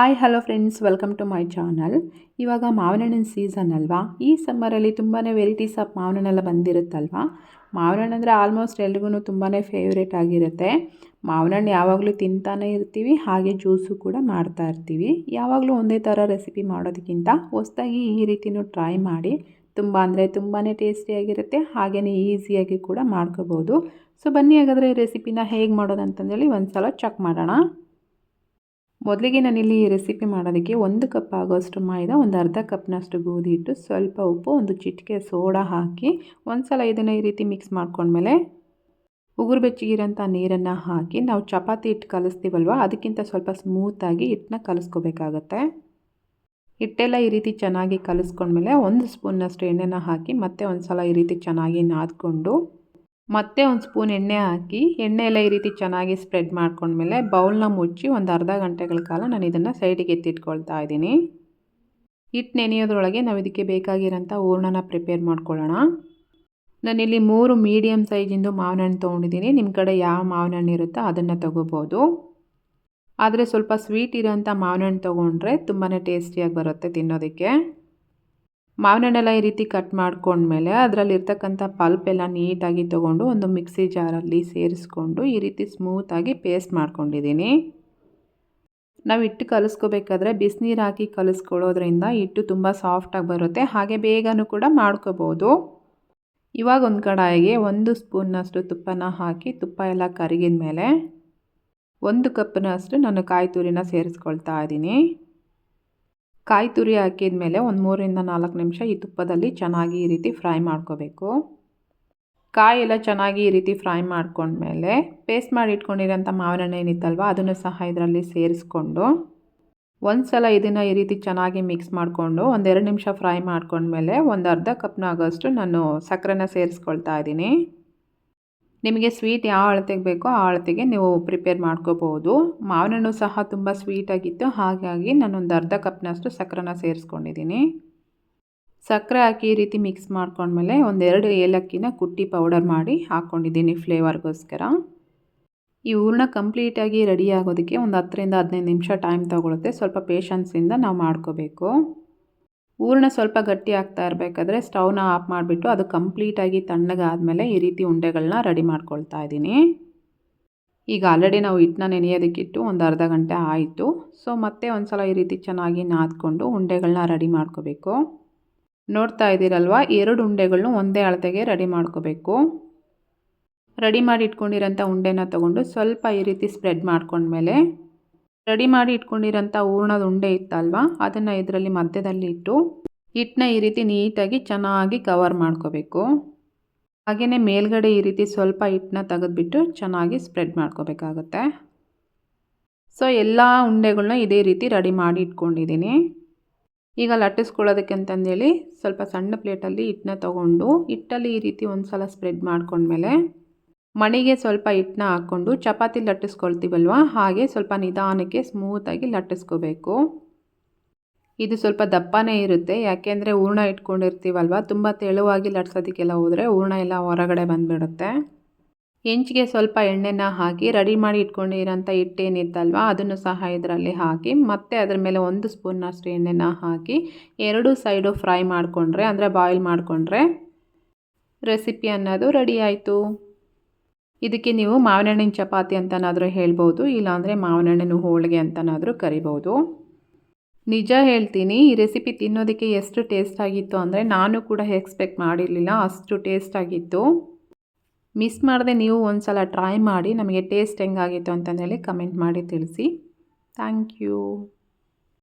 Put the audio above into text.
Hi hello friends welcome to my channel ಇವಾಗ ಮಾವಿನ ಹಣ್ಣಿನ ಸೀಸನ್ ಅಲ್ವಾ? ಈ ಸಮ್ಮರಲ್ಲಿ ತುಂಬಾ ವೆರೈಟೀಸ್ ಆಫ್ ಮಾವಿನಹಣ್ಣೆಲ್ಲ ಬಂದಿರುತ್ತಲ್ವಾ? ಮಾವಿನ ಹಣ್ಣು ಅಂದರೆ ಆಲ್ಮೋಸ್ಟ್ ಎಲ್ರಿಗೂ ತುಂಬಾ ಫೇವ್ರೇಟ್ ಆಗಿರುತ್ತೆ. ಮಾವಿನಹಣ್ಣು ಯಾವಾಗಲೂ ತಿಂತಾನೆ ಇರ್ತೀವಿ, ಹಾಗೆ ಜ್ಯೂಸು ಕೂಡ ಮಾಡ್ತಾ ಇರ್ತೀವಿ. ಯಾವಾಗಲೂ ಒಂದೇ ಥರ ರೆಸಿಪಿ ಮಾಡೋದಕ್ಕಿಂತ ಹೊಸದಾಗಿ ಈ ರೀತಿಯೂ ಟ್ರೈ ಮಾಡಿ, ತುಂಬ ಅಂದರೆ ತುಂಬಾ ಟೇಸ್ಟಿಯಾಗಿರುತ್ತೆ ಹಾಗೆಯೇ ಈಸಿಯಾಗಿ ಕೂಡ ಮಾಡ್ಕೋಬೋದು. ಸೊ ಬನ್ನಿ ಹಾಗಾದರೆ ರೆಸಿಪಿನ ಹೇಗೆ ಮಾಡೋದು ಅಂತಂದೇಳಿ ಒಂದು ಸಲ ಚೆಕ್ ಮಾಡೋಣ. ಮೊದಲಿಗೆ ನಾನಿಲ್ಲಿ ರೆಸಿಪಿ ಮಾಡೋದಕ್ಕೆ ಒಂದು ಕಪ್ ಆಗೋಷ್ಟು ಮೈದಾ, ಒಂದು ಅರ್ಧ ಕಪ್ನಷ್ಟು ಗೋಧಿ ಇಟ್ಟು ಸ್ವಲ್ಪ ಉಪ್ಪು, ಒಂದು ಚಿಟಿಕೆ ಸೋಡಾ ಹಾಕಿ ಒಂದು ಸಲ ಇದನ್ನು ಈ ರೀತಿ ಮಿಕ್ಸ್ ಮಾಡ್ಕೊಂಡ್ಮೇಲೆ ಉಗುರು ಬೆಚ್ಚಗಿರೋಂಥ ನೀರನ್ನು ಹಾಕಿ ನಾವು ಚಪಾತಿ ಹಿಟ್ಟು ಕಲಿಸ್ತೀವಲ್ವ, ಅದಕ್ಕಿಂತ ಸ್ವಲ್ಪ ಸ್ಮೂತಾಗಿ ಹಿಟ್ಟನ್ನ ಕಲಿಸ್ಕೋಬೇಕಾಗತ್ತೆ. ಹಿಟ್ಟೆಲ್ಲ ಈ ರೀತಿ ಚೆನ್ನಾಗಿ ಕಲಿಸ್ಕೊಂಡ್ಮೇಲೆ ಒಂದು ಸ್ಪೂನ್ನಷ್ಟು ಎಣ್ಣೆನ ಹಾಕಿ ಮತ್ತೆ ಒಂದು ಸಲ ಈ ರೀತಿ ಚೆನ್ನಾಗಿ ನಾದ್ಕೊಂಡು ಮತ್ತೆ ಒಂದು ಸ್ಪೂನ್ ಎಣ್ಣೆ ಹಾಕಿ, ಎಣ್ಣೆ ಎಲ್ಲ ಈ ರೀತಿ ಚೆನ್ನಾಗಿ ಸ್ಪ್ರೆಡ್ ಮಾಡ್ಕೊಂಡ್ಮೇಲೆ ಬೌಲ್ನ ಮುಚ್ಚಿ ಒಂದು ಅರ್ಧ ಗಂಟೆಗಳ ಕಾಲ ನಾನು ಇದನ್ನು ಸೈಡಿಗೆ ಎತ್ತಿಟ್ಕೊಳ್ತಾ ಇದ್ದೀನಿ. ಹಿಟ್ಟು ನೆನೆಯೋದ್ರೊಳಗೆ ನಾವು ಇದಕ್ಕೆ ಬೇಕಾಗಿರೋಂಥ ಹೂರ್ಣನ ಪ್ರಿಪೇರ್ ಮಾಡ್ಕೊಳ್ಳೋಣ. ನಾನಿಲ್ಲಿ ಮೂರು ಮೀಡಿಯಮ್ ಸೈಜಿಂದು ಮಾವಿನ ಹಣ್ಣು ತೊಗೊಂಡಿದ್ದೀನಿ. ನಿಮ್ಮ ಕಡೆ ಯಾವ ಮಾವಿನ ಹಣ್ಣು ಇರುತ್ತೋ ಅದನ್ನು ತೊಗೋಬೋದು. ಆದರೆ ಸ್ವಲ್ಪ ಸ್ವೀಟ್ ಇರೋಂಥ ಮಾವಿನ ಹಣ್ಣು ತೊಗೊಂಡ್ರೆ ತುಂಬಾ ಟೇಸ್ಟಿಯಾಗಿ ಬರುತ್ತೆ ತಿನ್ನೋದಕ್ಕೆ. ಮಾವಿನಣ್ಣೆಲ್ಲ ಈ ರೀತಿ ಕಟ್ ಮಾಡ್ಕೊಂಡ್ಮೇಲೆ ಅದರಲ್ಲಿರ್ತಕ್ಕಂಥ ಎಲ್ಲ ನೀಟಾಗಿ ತೊಗೊಂಡು ಒಂದು ಮಿಕ್ಸಿ ಜಾರಲ್ಲಿ ಸೇರಿಸ್ಕೊಂಡು ಈ ರೀತಿ ಸ್ಮೂತಾಗಿ ಪೇಸ್ಟ್ ಮಾಡ್ಕೊಂಡಿದ್ದೀನಿ. ನಾವು ಹಿಟ್ಟು ಕಲಿಸ್ಕೋಬೇಕಾದ್ರೆ ಬಿಸಿನೀರು ಹಾಕಿ ಕಲಿಸ್ಕೊಳ್ಳೋದ್ರಿಂದ ಹಿಟ್ಟು ತುಂಬ ಸಾಫ್ಟಾಗಿ ಬರುತ್ತೆ. ಹಾಗೆ ಬೇಗನೂ ಕೂಡ ಮಾಡ್ಕೋಬೋದು. ಇವಾಗ ಒಂದು ಕಡಾಯಿಗೆ ಒಂದು ಸ್ಪೂನ್ನಷ್ಟು ತುಪ್ಪನ ಹಾಕಿ ತುಪ್ಪ ಎಲ್ಲ ಕರಗಿದ ಮೇಲೆ ಒಂದು ಕಪ್ನಷ್ಟು ನಾನು ಕಾಯಿ ತುರಿನ ಸೇರಿಸ್ಕೊಳ್ತಾ ಇದ್ದೀನಿ. ಕಾಯಿ ತುರಿ ಹಾಕಿದ ಮೇಲೆ ಒಂದು ಮೂರರಿಂದ ನಾಲ್ಕು ನಿಮಿಷ ಈ ತುಪ್ಪದಲ್ಲಿ ಚೆನ್ನಾಗಿ ಈ ರೀತಿ ಫ್ರೈ ಮಾಡ್ಕೋಬೇಕು. ಕಾಯಿ ಎಲ್ಲ ಚೆನ್ನಾಗಿ ಈ ರೀತಿ ಫ್ರೈ ಮಾಡ್ಕೊಂಡ್ಮೇಲೆ ಪೇಸ್ಟ್ ಮಾಡಿ ಇಟ್ಕೊಂಡಿರೋಂಥ ಮಾವಿನ ಏನಿತ್ತಲ್ವ, ಅದನ್ನು ಸಹ ಇದರಲ್ಲಿ ಸೇರಿಸ್ಕೊಂಡು ಒಂದು ಸಲ ಇದನ್ನು ಈ ರೀತಿ ಚೆನ್ನಾಗಿ ಮಿಕ್ಸ್ ಮಾಡಿಕೊಂಡು ಒಂದೆರಡು ನಿಮಿಷ ಫ್ರೈ ಮಾಡ್ಕೊಂಡ್ಮೇಲೆ ಒಂದು ಅರ್ಧ ಕಪ್ನ ಆಗೋಷ್ಟು ನಾನು ಸಕ್ಕರೆನ ಸೇರಿಸ್ಕೊಳ್ತಾ ಇದ್ದೀನಿ. ನಿಮಗೆ ಸ್ವೀಟ್ ಯಾವ ಅಳತೆಗೆ ಬೇಕೋ ಆ ಅಳತೆಗೆ ನೀವು ಪ್ರಿಪೇರ್ ಮಾಡ್ಕೋಬೋದು ಮಾವಿನಣ್ಣು ಸಹ ತುಂಬ ಸ್ವೀಟಾಗಿತ್ತು ಹಾಗಾಗಿ ನಾನೊಂದು ಅರ್ಧ ಕಪ್ನಷ್ಟು ಸಕ್ಕರೆನ ಸೇರಿಸ್ಕೊಂಡಿದ್ದೀನಿ. ಸಕ್ಕರೆ ಹಾಕಿ ಈ ರೀತಿ ಮಿಕ್ಸ್ ಮಾಡ್ಕೊಂಡ್ಮೇಲೆ ಒಂದೆರಡು ಏಲಕ್ಕಿನ ಕುಟ್ಟಿ ಪೌಡರ್ ಮಾಡಿ ಹಾಕ್ಕೊಂಡಿದ್ದೀನಿ ಫ್ಲೇವರ್ಗೋಸ್ಕರ ಈ ಹೂರ್ಣ ಕಂಪ್ಲೀಟಾಗಿ ರೆಡಿ ಆಗೋದಕ್ಕೆ ಒಂದು ಹತ್ತರಿಂದ ಹದಿನೈದು ನಿಮಿಷ ಟೈಮ್ ತೊಗೊಳುತ್ತೆ. ಸ್ವಲ್ಪ ಪೇಷನ್ಸಿಂದ ನಾವು ಮಾಡ್ಕೋಬೇಕು. ಹೂರಣ ಸ್ವಲ್ಪ ಗಟ್ಟಿ ಆಗ್ತಾ ಇರಬೇಕಾದ್ರೆ ಸ್ಟವ್ನ ಆಫ್ ಮಾಡಿಬಿಟ್ಟು ಅದು ಕಂಪ್ಲೀಟಾಗಿ ತಣ್ಣಗಾದಮೇಲೆ ಈ ರೀತಿ ಉಂಡೆಗಳನ್ನ ರೆಡಿ ಮಾಡ್ಕೊಳ್ತಾ ಇದ್ದೀನಿ. ಈಗ ಆಲ್ರೆಡಿ ನಾವು ಹಿಟ್ಟನ್ನ ನೆನೆಯೋದಕ್ಕಿಟ್ಟು ಒಂದು ಅರ್ಧ ಗಂಟೆ ಆಯಿತು. ಸೊ ಮತ್ತೆ ಒಂದು ಸಲ ಈ ರೀತಿ ಚೆನ್ನಾಗಿ ನಾದ್ಕೊಂಡು ಉಂಡೆಗಳನ್ನ ರೆಡಿ ಮಾಡ್ಕೋಬೇಕು. ನೋಡ್ತಾ ಇದ್ದೀರಲ್ವ? ಎರಡು ಉಂಡೆಗಳನ್ನೂ ಒಂದೇ ಅಳತೆಗೆ ರೆಡಿ ಮಾಡ್ಕೋಬೇಕು. ರೆಡಿ ಮಾಡಿ ಇಟ್ಕೊಂಡಿರೋಂಥ ಉಂಡೆನ ತೊಗೊಂಡು ಸ್ವಲ್ಪ ಈ ರೀತಿ ಸ್ಪ್ರೆಡ್ ಮಾಡ್ಕೊಂಡ್ಮೇಲೆ ರೆಡಿ ಮಾಡಿ ಇಟ್ಕೊಂಡಿರೋಂಥ ಹೂರ್ಣದ ಉಂಡೆ ಇತ್ತಲ್ವ? ಅದನ್ನು ಇದರಲ್ಲಿ ಮಧ್ಯದಲ್ಲಿ ಇಟ್ಟು, ಹಿಟ್ಟನ್ನ ಈ ರೀತಿ ನೀಟಾಗಿ ಚೆನ್ನಾಗಿ ಕವರ್ ಮಾಡ್ಕೋಬೇಕು. ಹಾಗೆಯೇ ಮೇಲ್ಗಡೆ ಈ ರೀತಿ ಸ್ವಲ್ಪ ಹಿಟ್ಟನ್ನ ತೆಗೆದುಬಿಟ್ಟು ಚೆನ್ನಾಗಿ ಸ್ಪ್ರೆಡ್ ಮಾಡ್ಕೋಬೇಕಾಗತ್ತೆ. ಸೊ ಎಲ್ಲ ಉಂಡೆಗಳನ್ನ ಇದೇ ರೀತಿ ರೆಡಿ ಮಾಡಿ ಇಟ್ಕೊಂಡಿದ್ದೀನಿ. ಈಗ ಲಟ್ಟಿಸ್ಕೊಳ್ಳೋದಕ್ಕೆ ಅಂತಂದೇಳಿ ಸ್ವಲ್ಪ ಸಣ್ಣ ಪ್ಲೇಟಲ್ಲಿ ಹಿಟ್ಟನ್ನ ತೊಗೊಂಡು, ಹಿಟ್ಟಲ್ಲಿ ಈ ರೀತಿ ಒಂದು ಸಲ ಸ್ಪ್ರೆಡ್ ಮಾಡ್ಕೊಂಡ್ಮೇಲೆ ಮಣಿಗೆ ಸ್ವಲ್ಪ ಹಿಟ್ಟನ್ನ ಹಾಕ್ಕೊಂಡು ಚಪಾತಿ ಲಟ್ಟಿಸ್ಕೊಳ್ತೀವಲ್ವ? ಹಾಗೆ ಸ್ವಲ್ಪ ನಿಧಾನಕ್ಕೆ ಸ್ಮೂತಾಗಿ ಲಟ್ಟಿಸ್ಕೋಬೇಕು. ಇದು ಸ್ವಲ್ಪ ದಪ್ಪನೇ ಇರುತ್ತೆ. ಯಾಕೆಂದರೆ ಹೂರ್ಣ ಇಟ್ಕೊಂಡಿರ್ತೀವಲ್ವ? ತುಂಬ ತೆಳುವಾಗಿ ಲಟ್ಸೋದಕ್ಕೆಲ್ಲ ಹೋದರೆ ಹೂರ್ಣ ಎಲ್ಲ ಹೊರಗಡೆ ಬಂದುಬಿಡುತ್ತೆ. ಹೆಂಚಿಗೆ ಸ್ವಲ್ಪ ಎಣ್ಣೆನ ಹಾಕಿ ರೆಡಿ ಮಾಡಿ ಇಟ್ಕೊಂಡಿರೋಂಥ ಹಿಟ್ಟೇನಿತ್ತಲ್ವ? ಅದನ್ನು ಸಹ ಇದರಲ್ಲಿ ಹಾಕಿ, ಮತ್ತೆ ಅದರ ಮೇಲೆ ಒಂದು ಸ್ಪೂನ್ನಷ್ಟು ಎಣ್ಣೆನ ಹಾಕಿ, ಎರಡು ಸೈಡು ಫ್ರೈ ಮಾಡಿಕೊಂಡ್ರೆ, ಅಂದರೆ ಬಾಯ್ಲ್ ಮಾಡಿಕೊಂಡ್ರೆ ರೆಸಿಪಿ ಅನ್ನೋದು ರೆಡಿ ಆಯಿತು. ಇದಕ್ಕೆ ನೀವು ಮಾವಿನಹಣ್ಣಿನ ಚಪಾತಿ ಅಂತನಾದರೂ ಹೇಳ್ಬೋದು, ಇಲ್ಲಾಂದರೆ ಮಾವಿನಹಣ್ಣಿನ ಹೋಳಿಗೆ ಅಂತನಾದರೂ ಕರಿಬೋದು. ನಿಜ ಹೇಳ್ತೀನಿ, ಈ ರೆಸಿಪಿ ತಿನ್ನೋದಕ್ಕೆ ಎಷ್ಟು ಟೇಸ್ಟ್ ಆಗಿತ್ತು ಅಂದರೆ ನಾನು ಕೂಡ ಎಕ್ಸ್ಪೆಕ್ಟ್ ಮಾಡಿರಲಿಲ್ಲ, ಅಷ್ಟು ಟೇಸ್ಟ್ ಆಗಿತ್ತು. ಮಿಸ್ ಮಾಡದೆ ನೀವು ಒಂದು ಸಲ ಟ್ರೈ ಮಾಡಿ, ನಮಗೆ ಟೇಸ್ಟ್ ಹೆಂಗಾಗಿತ್ತು ಅಂತಂದೇಳಿ ಕಮೆಂಟ್ ಮಾಡಿ ತಿಳಿಸಿ. Thank you.